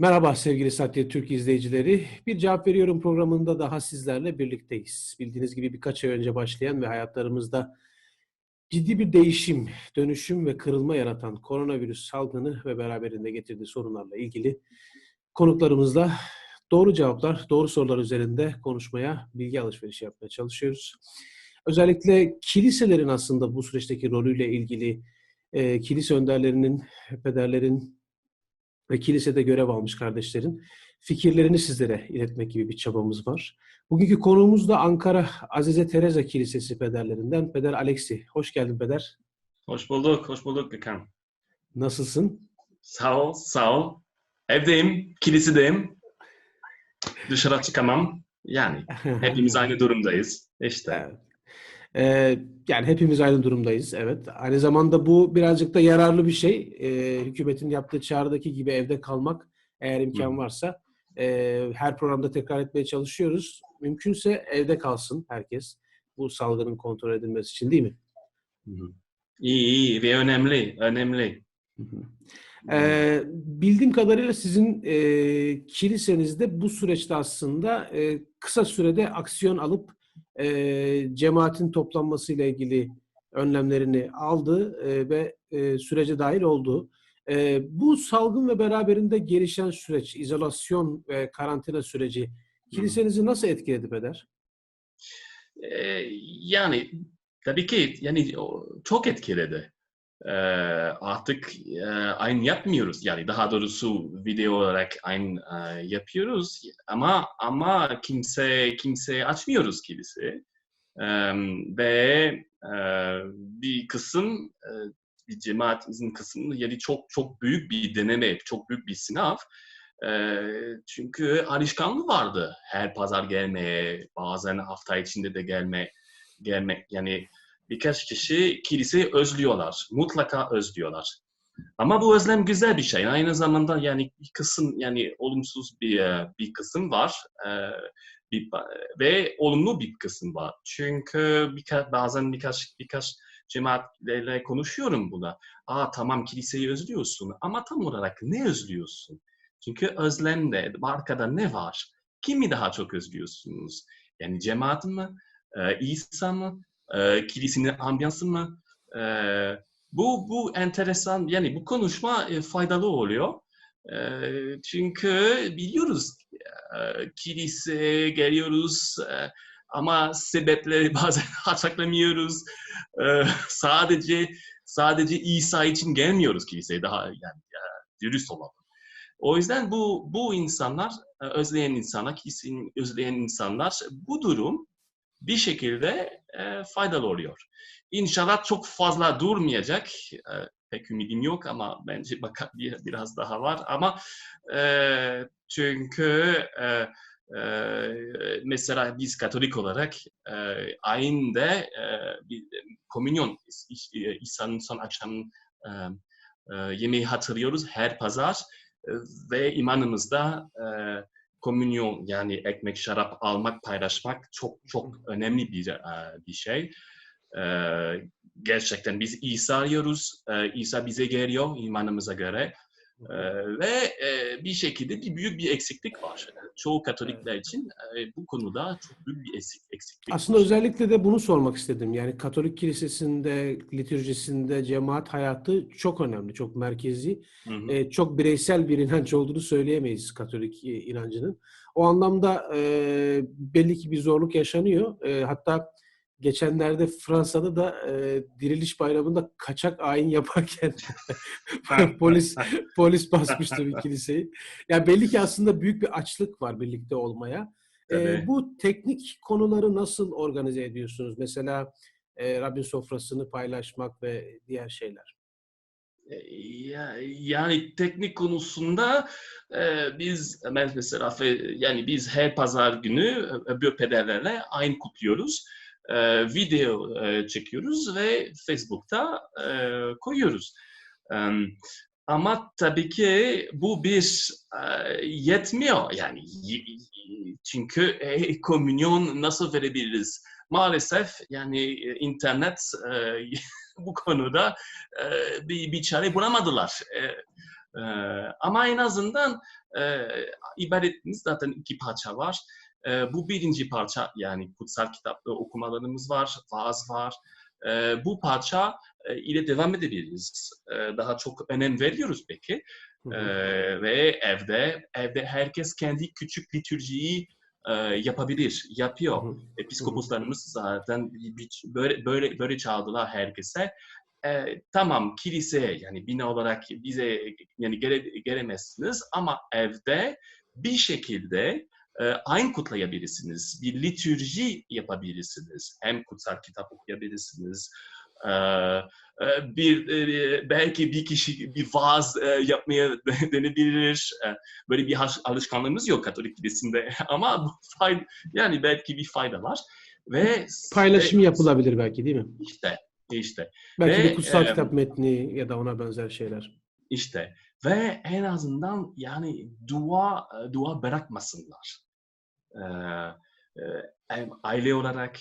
Merhaba sevgili Satya Türk izleyicileri. Bir Cevap Veriyorum programında daha sizlerle birlikteyiz. Bildiğiniz gibi birkaç ay önce başlayan ve hayatlarımızda ciddi bir değişim, dönüşüm ve kırılma yaratan koronavirüs salgını ve beraberinde getirdiği sorunlarla ilgili konuklarımızla doğru cevaplar, doğru sorular üzerinde konuşmaya, bilgi alışverişi yapmaya çalışıyoruz. Özellikle kiliselerin aslında bu süreçteki rolüyle ilgili e, kilise önderlerinin, pederlerin, ve kilisede görev almış kardeşlerin fikirlerini sizlere iletmek gibi bir çabamız var. Bugünkü konuğumuz da Ankara Azize Teresa Kilisesi pederlerinden Peder Alexi. Hoş geldin Peder. Hoş bulduk, hoş bulduk Gökhan. Nasılsın? Sağ ol, sağ ol. Evdeyim, kilisedeyim. Dışarı çıkamam. Yani hepimiz aynı durumdayız. İşte. Evet. Ee, yani hepimiz aynı durumdayız. Evet. Aynı zamanda bu birazcık da yararlı bir şey. Ee, hükümetin yaptığı çağrıdaki gibi evde kalmak eğer imkan varsa e, her programda tekrar etmeye çalışıyoruz. Mümkünse evde kalsın herkes. Bu salgının kontrol edilmesi için değil mi? İyi, iyi ve önemli, önemli. Ee, bildiğim kadarıyla sizin e, kilisenizde bu süreçte aslında e, kısa sürede aksiyon alıp e, cemaatin toplanmasıyla ilgili önlemlerini aldı e, ve e, sürece dahil oldu. E, bu salgın ve beraberinde gelişen süreç, izolasyon ve karantina süreci kilisenizi nasıl etkiledi Peder? Ee, yani tabii ki yani çok etkiledi. Ee, artık e, aynı yapmıyoruz. Yani daha doğrusu video olarak aynı e, yapıyoruz ama ama kimse kimse açmıyoruz kilise. Ee, ve e, bir kısım e, bir cemaatimizin kısmı yani çok çok büyük bir deneme, çok büyük bir sınav. Ee, çünkü alışkanlığı vardı her pazar gelmeye, bazen hafta içinde de gelme, gelmek. Yani birkaç kişi kiliseyi özlüyorlar, mutlaka özlüyorlar. Ama bu özlem güzel bir şey. Aynı zamanda yani bir kısım yani olumsuz bir e, bir kısım var e, bir, ve olumlu bir kısım var. Çünkü birka, bazen birkaç birkaç cemaatlerle konuşuyorum buna. Aa tamam kiliseyi özlüyorsun ama tam olarak ne özlüyorsun? Çünkü özlemde arkada ne var? Kimi daha çok özlüyorsunuz? Yani cemaat mı? E, İsa mı? E, kilisenin ambiyansı mı? E, bu bu enteresan yani bu konuşma e, faydalı oluyor. E, çünkü biliyoruz e, kilise geliyoruz e, ama sebepleri bazen açıklamıyoruz. E, sadece sadece İsa için gelmiyoruz kiliseye daha yani e, dürüst olalım. O yüzden bu bu insanlar e, özleyen insanlar, kiliseyi özleyen insanlar bu durum bir şekilde e, faydalı oluyor. İnşallah çok fazla durmayacak. E, pek ümidim yok ama bence bak bir, biraz daha var. Ama e, çünkü e, e, mesela biz Katolik olarak e, ayında e, bir komünyon İsa'nın son akşam e, e, yemeği hatırlıyoruz her pazar e, ve imanımızda e, komünyon yani ekmek, şarap almak, paylaşmak çok çok önemli bir bir şey. Gerçekten biz İsa arıyoruz. İsa bize geliyor imanımıza göre. Ve bir şekilde bir büyük bir eksiklik var. Çoğu Katolikler için bu konuda çok büyük bir eksiklik Aslında var. özellikle de bunu sormak istedim. Yani Katolik kilisesinde, liturjisinde cemaat hayatı çok önemli, çok merkezi. Hı hı. e, çok bireysel bir inanç olduğunu söyleyemeyiz Katolik e, inancının. O anlamda e, belli ki bir zorluk yaşanıyor. E, hatta geçenlerde Fransa'da da e, Diriliş Bayramı'nda kaçak ayin yaparken polis polis basmıştı bir kiliseyi. Yani belli ki aslında büyük bir açlık var birlikte olmaya. E, bu teknik konuları nasıl organize ediyorsunuz? Mesela e, Rabbin sofrasını paylaşmak ve diğer şeyler. Ya- Yani teknik konusunda e, biz mesela yani biz her pazar günü e, bir pederlerle aynı kutluyoruz. E, video e, çekiyoruz ve Facebook'ta e, koyuyoruz. Ama tabii ki bu bir yetmiyor yani çünkü komünyon nasıl verebiliriz? Maalesef yani internet bu konuda bir, bir çare bulamadılar. Ama en azından ibadetimiz zaten iki parça var. E, bu birinci parça yani kutsal kitap e, okumalarımız var, vaaz var. E, bu parça e, ile devam edebiliriz. E, daha çok önem veriyoruz peki. Hı hı. Ee, ve evde evde herkes kendi küçük liturjiyi e, yapabilir, yapıyor. Hı hı. Episkoposlarımız zaten böyle böyle böyle çağırdılar herkese. Ee, tamam kilise yani bina olarak bize yani gele, gelemezsiniz ama evde bir şekilde e, aynı kutlayabilirsiniz. Bir liturji yapabilirsiniz. Hem kutsal kitap okuyabilirsiniz. Ee, e, bir e, belki bir kişi bir vaaz e, yapmaya denebilir. Böyle bir alışkanlığımız yok Katolik kilisinde ama fayda, yani belki bir fayda var ve Paylaşım e, yapılabilir belki değil mi? işte işte Belki Ve, bir kutsal e, kitap metni ya da ona benzer şeyler. işte ve en azından yani dua dua bırakmasınlar. Hem aile olarak,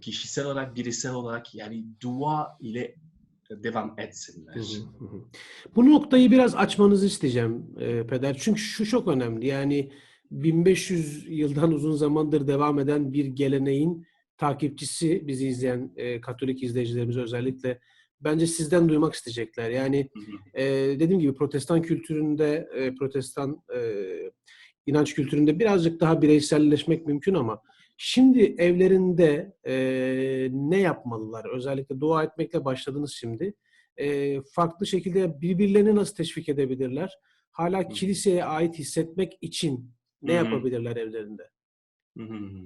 kişisel olarak, bireysel olarak yani dua ile devam etsinler. Hı hı. Bu noktayı biraz açmanızı isteyeceğim e, Peder. Çünkü şu çok önemli. Yani 1500 yıldan uzun zamandır devam eden bir geleneğin takipçisi bizi izleyen e, Katolik izleyicilerimiz özellikle bence sizden duymak isteyecekler. Yani Hı hı. e, dediğim gibi Protestan kültüründe, e, Protestan e, inanç kültüründe birazcık daha bireyselleşmek mümkün ama şimdi evlerinde e, ne yapmalılar? Özellikle dua etmekle başladınız şimdi. E, farklı şekilde birbirlerini nasıl teşvik edebilirler? Hala kiliseye ait hissetmek için ne Hı hı. yapabilirler evlerinde? Hı hı hı.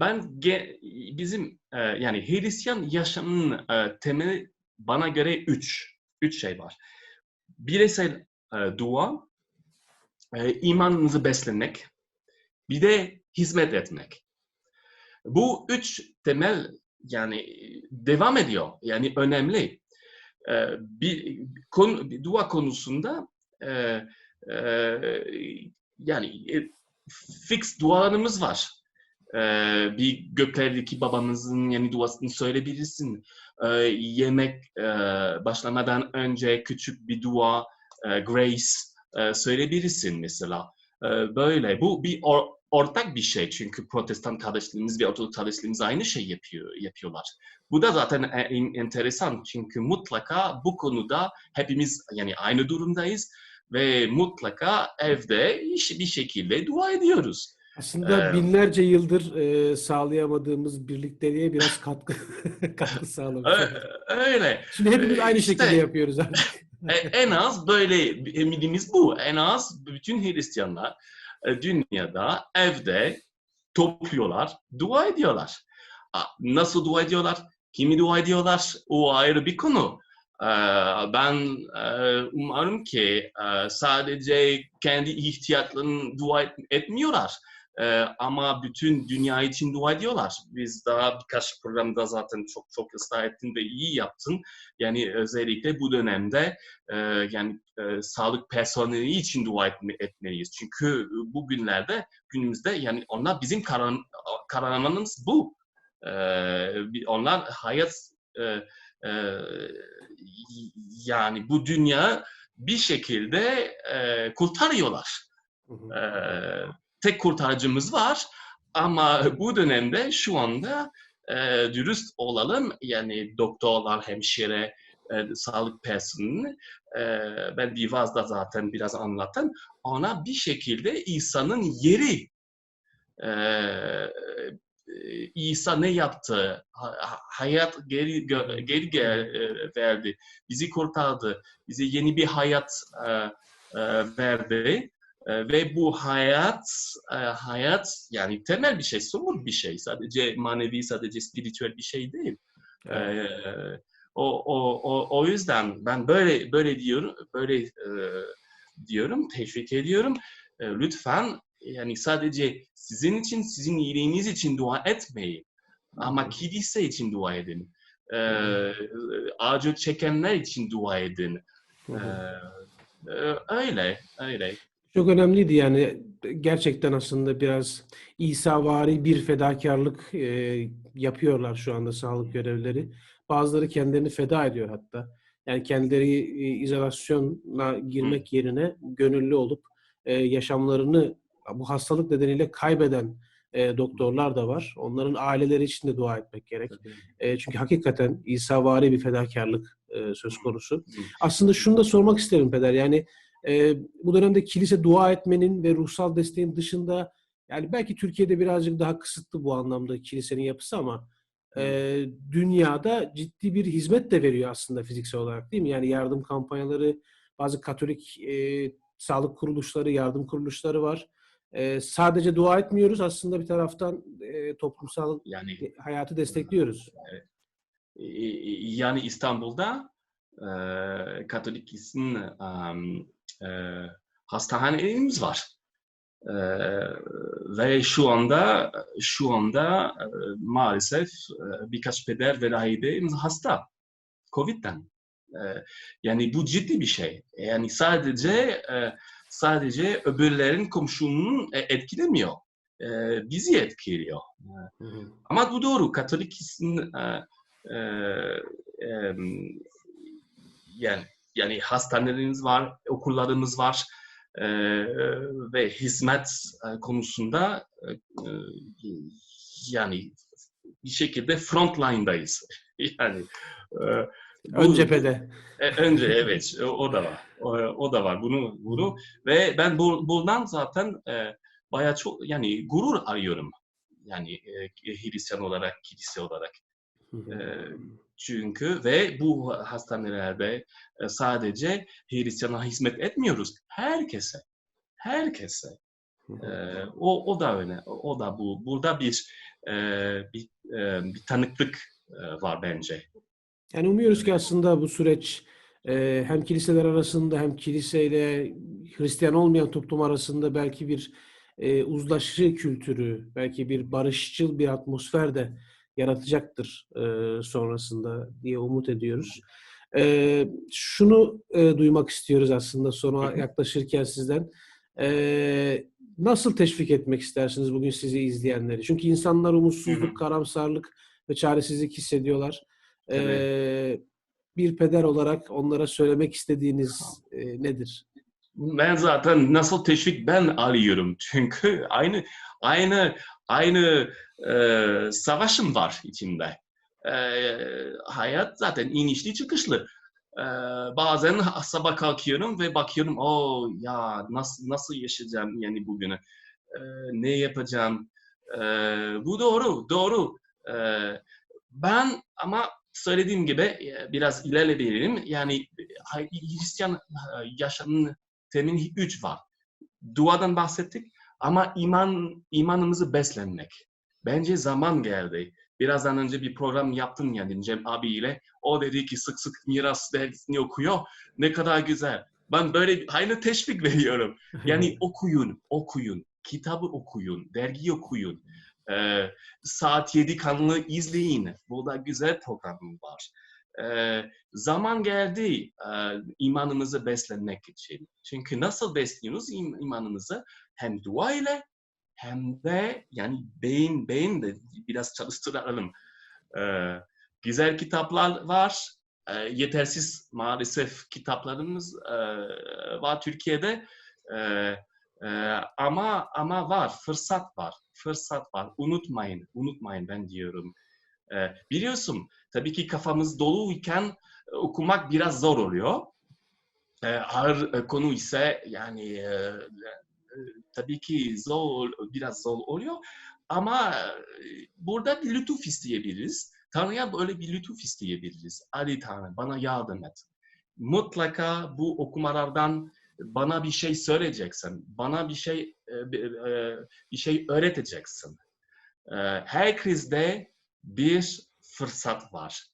Ben ge- bizim e, yani Hristiyan yaşamının e, temeli bana göre üç. Üç şey var. Bireysel e, dua, e, imanınızı beslemek, bir de hizmet etmek. Bu üç temel yani devam ediyor. Yani önemli. E, bir konu, bir dua konusunda e, e, yani e, fix dualarımız var. Ee, bir göklerdeki babamızın yani duasını söyleyebilirsin. Ee, yemek e, başlamadan önce küçük bir dua, e, grace e, söyleyebilirsin mesela. Ee, böyle. Bu bir or- ortak bir şey çünkü Protestan kardeşlerimiz ve Ortodoks kardeşlerimiz aynı şey yapıyor, yapıyorlar. Bu da zaten en- enteresan çünkü mutlaka bu konuda hepimiz yani aynı durumdayız ve mutlaka evde iş- bir şekilde dua ediyoruz. Aslında Ee, binlerce yıldır e, sağlayamadığımız birlikteliğe biraz katkı katkı sağlamış. Öyle. Şimdi hepimiz Ee, aynı işte. şekilde yapıyoruz artık. E- en az böyle emidimiz bu. En az bütün Hristiyanlar e, dünyada evde topluyorlar, dua ediyorlar. Nasıl dua ediyorlar? Kimi dua ediyorlar? O ayrı bir konu. Ee, Ben e, umarım ki e, sadece kendi ihtiyaçlarını dua et- etmiyorlar. Ee, Ama bütün dünya için dua ediyorlar. Biz daha birkaç programda zaten çok çok ısrar ettin ve iyi yaptın. Yani özellikle bu dönemde e, yani e, sağlık personeli için dua etme- etmeliyiz. Çünkü bugünlerde günümüzde yani onlar bizim karan, kararımız bu. E, bir- onlar hayat e, e, yani bu dünya bir şekilde e, kurtarıyorlar. Hı hı. E, tek kurtarıcımız var ama bu dönemde şu anda e, dürüst olalım yani doktorlar, hemşire, e, sağlık personeli e, ben Divaz'da zaten biraz anlattım. Ona bir şekilde İsa'nın yeri e, e, İsa ne yaptı? Ha- ha- hayat geri geri e, verdi. Bizi kurtardı. Bize yeni bir hayat e, verdi. E, ve bu hayat e, hayat yani temel bir şey, somut bir şey. Sadece manevi, sadece spiritüel bir şey değil. Evet. Ee, o, o, o, o yüzden ben böyle böyle diyorum, böyle e, diyorum, teşvik ediyorum. E, lütfen yani sadece sizin için, sizin iyiliğiniz için dua etmeyin. Ama kilise için dua edin. E, acı çekenler için dua edin. E, öyle, öyle. Çok önemliydi yani gerçekten aslında biraz İsa'vari bir fedakarlık e, yapıyorlar şu anda sağlık görevlileri. Bazıları kendilerini feda ediyor hatta. Yani kendileri e, izolasyona girmek yerine gönüllü olup e, yaşamlarını bu hastalık nedeniyle kaybeden e, doktorlar da var. Onların aileleri için de dua etmek gerek. E, çünkü hakikaten İsa'vari bir fedakarlık e, söz konusu. Aslında şunu da sormak isterim Peder. Yani e, bu dönemde kilise dua etmenin ve ruhsal desteğin dışında yani belki Türkiye'de birazcık daha kısıtlı bu anlamda kilisenin yapısı ama e, dünyada ciddi bir hizmet de veriyor aslında fiziksel olarak değil mi? Yani yardım kampanyaları, bazı Katolik e, sağlık kuruluşları, yardım kuruluşları var. E, sadece dua etmiyoruz aslında bir taraftan e, toplumsal Yani hayatı destekliyoruz. e, yani İstanbul'da e, Katolik um, e, hastanelerimiz var. E, ve şu anda şu anda e, maalesef e, birkaç peder ve rahibemiz hasta Covid'den. E, yani bu ciddi bir şey. Yani sadece e, sadece öbürlerin komşunun e, etkilemiyor. E, bizi etkiliyor. Hı hı. Ama bu doğru. Katolik e, e, e, yani yani hastanelerimiz var, okullarımız var e, ve hizmet e, konusunda e, e, yani bir şekilde frontline'dayız. Yani e, Ön cephede. e, önce evet o, da var. O, o da var. Bunu bunu ve ben bu, bundan zaten e, bayağı çok yani gurur arıyorum. Yani e, Hristiyan olarak, kilise olarak. Ee, Çünkü ve bu hastanelerde e, sadece Hristiyana hizmet etmiyoruz. Herkese. Herkese. Ee, o, o da öyle. O, o da bu. Burada bir e, bir, e, bir tanıklık e, var bence. Yani umuyoruz ki aslında bu süreç e, hem kiliseler arasında hem kiliseyle Hristiyan olmayan toplum arasında belki bir e, uzlaşı kültürü, belki bir barışçıl bir atmosfer de yaratacaktır e, sonrasında diye umut ediyoruz. E, şunu e, duymak istiyoruz aslında sona yaklaşırken sizden. E, nasıl teşvik etmek istersiniz bugün sizi izleyenleri? Çünkü insanlar umutsuzluk, karamsarlık ve çaresizlik hissediyorlar. Ee, bir peder olarak onlara söylemek istediğiniz e, nedir? Ben zaten nasıl teşvik ben alıyorum. Çünkü aynı aynı aynı e, savaşım var içimde. E, hayat zaten inişli çıkışlı. E, bazen sabah kalkıyorum ve bakıyorum o ya nasıl nasıl yaşayacağım yani bugünü. E, ne yapacağım? E, bu doğru, doğru. E, ben ama söylediğim gibi e, biraz ilerleyelim. Yani e, Hristiyan e, yaşamın temin üç var. Duadan bahsettik ama iman imanımızı beslenmek. Bence zaman geldi. Birazdan önce bir program yaptım yani Cem abiyle. O dedi ki sık sık miras dergisini okuyor. Ne kadar güzel. Ben böyle aynı teşvik veriyorum. Yani okuyun, okuyun. Kitabı okuyun, dergi okuyun. Ee, saat 7 kanalı izleyin. Burada güzel programım var. Ee, zaman geldi e, imanımızı beslenmek için. Çünkü nasıl besliyoruz im- imanımızı? Hem dua ile hem de yani beyin beyin de biraz çalıştıralım. Ee, güzel kitaplar var. Ee, yetersiz maalesef kitaplarımız e, var Türkiye'de. Ee, e, ama ama var, fırsat var, fırsat var. Unutmayın, unutmayın ben diyorum. Ee, biliyorsun tabii ki kafamız doluyken e, okumak biraz zor oluyor. Ee, ağır e, konu ise yani e, e, tabii ki zor, biraz zor oluyor. Ama e, burada bir lütuf isteyebiliriz. Tanrı'ya böyle bir lütuf isteyebiliriz. Ali Tanrı bana yardım et. Mutlaka bu okumalardan bana bir şey söyleyeceksin. Bana bir şey e, bir e, şey öğreteceksin. E, Her krizde bir fırsat var.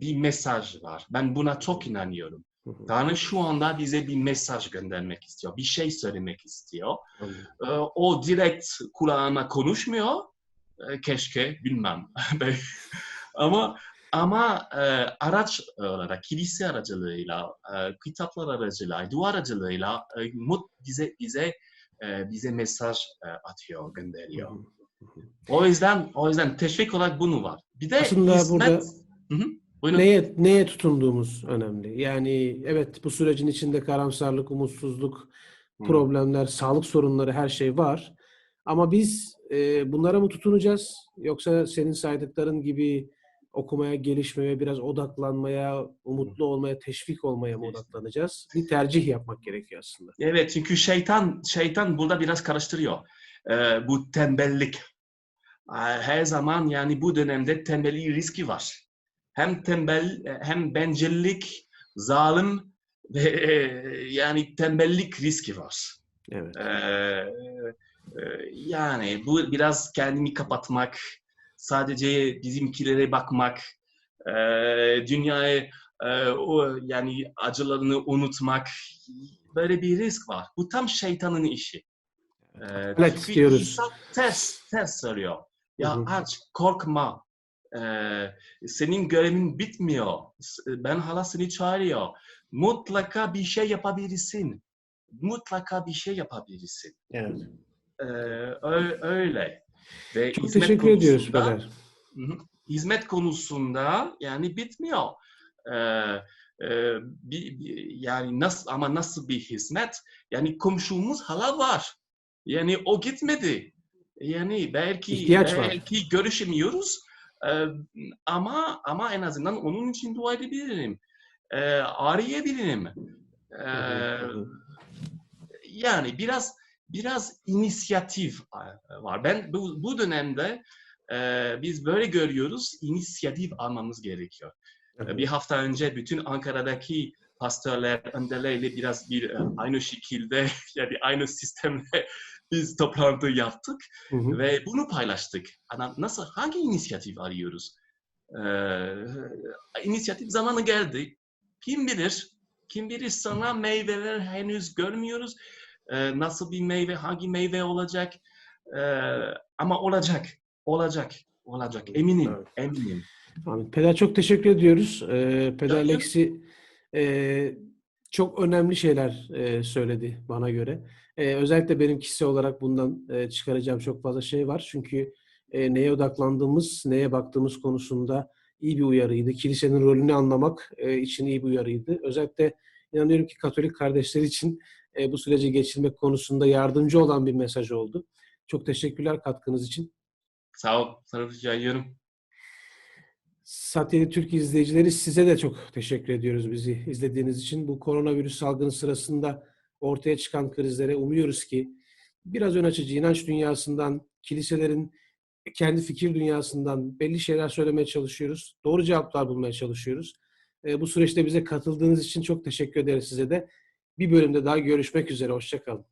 Bir mesaj var. Ben buna çok inanıyorum. Tanrı şu anda bize bir mesaj göndermek istiyor. Bir şey söylemek istiyor. O direkt kulağıma konuşmuyor. Keşke bilmem. ama ama e, araç olarak, kilise aracılığıyla, e, kitaplar aracılığıyla, dua aracılığıyla e, mut bize bize e, bize mesaj e, atıyor, gönderiyor. Hı hı. O yüzden o yüzden teşvik olarak bunu var. Bir de Aslında hizmet. burada- Hı hı. Buyurun. Neye neye tutunduğumuz önemli. Yani evet bu sürecin içinde karamsarlık, umutsuzluk, Hı. problemler, sağlık sorunları her şey var. Ama biz e, bunlara mı tutunacağız? Yoksa senin saydıkların gibi okumaya, gelişmeye, biraz odaklanmaya, umutlu olmaya, teşvik olmaya mı odaklanacağız? Bir tercih yapmak gerekiyor aslında. Evet çünkü şeytan şeytan burada biraz karıştırıyor. Ee, bu tembellik. Her zaman yani bu dönemde tembellik riski var. Hem tembel hem bencillik, zalim ve yani tembellik riski var. Evet. Ee, e, yani bu biraz kendimi kapatmak, sadece bizimkilere bakmak, e, dünyayı e, o yani acılarını unutmak böyle bir risk var. Bu tam şeytanın işi. Ee, Evet. İsa ters, ters söylüyor. Ya aç, korkma. Ee, senin görevin bitmiyor. S- Ben hala seni çağırıyor. Mutlaka bir şey yapabilirsin. Mutlaka bir şey yapabilirsin. Evet. Ee, öyle. Ve Çok teşekkür ediyoruz hı. Hizmet konusunda yani bitmiyor. Ee, e, bir, bir- yani nasıl ama nasıl bir hizmet? Yani komşumuz hala var. Yani o gitmedi. Yani belki İhtiyaç var. belki görüşemiyoruz. Ee, ama ama en azından onun için dua edebilirim. Ee, arayabilirim. Ee, yani biraz biraz inisiyatif e, var. Ben bu, bu dönemde e, biz böyle görüyoruz, inisiyatif almamız gerekiyor. E, Bir hafta önce bütün Ankara'daki pastörler, önderleriyle biraz bir aynı şekilde yani aynı sistemle biz toplantı yaptık Hı hı. ve bunu paylaştık. Ana- Nasıl, hangi inisiyatif arıyoruz? Ee, inisiyatif zamanı geldi. Kim bilir? Kim bilir sana meyveler henüz görmüyoruz. Ee, nasıl bir meyve, hangi meyve olacak? Ee, ama olacak, olacak, olacak. Eminim, Evet. eminim. Amin. Peder çok teşekkür ediyoruz. Ee, Peder. Lexi e, çok önemli şeyler e, söyledi bana göre. E, özellikle benim kişisel olarak bundan e, çıkaracağım çok fazla şey var. Çünkü e, neye odaklandığımız, neye baktığımız konusunda iyi bir uyarıydı. Kilisenin rolünü anlamak e, için iyi bir uyarıydı. Özellikle inanıyorum ki Katolik kardeşler için e, bu süreci geçirmek konusunda yardımcı olan bir mesaj oldu. Çok teşekkürler katkınız için. Sağ ol, sana rica ediyorum. Satiri Türk izleyicileri size de çok teşekkür ediyoruz bizi izlediğiniz için. Bu koronavirüs salgını sırasında ortaya çıkan krizlere umuyoruz ki biraz ön açıcı inanç dünyasından, kiliselerin kendi fikir dünyasından belli şeyler söylemeye çalışıyoruz. Doğru cevaplar bulmaya çalışıyoruz. E, bu süreçte bize katıldığınız için çok teşekkür ederiz size de. Bir bölümde daha görüşmek üzere. Hoşçakalın.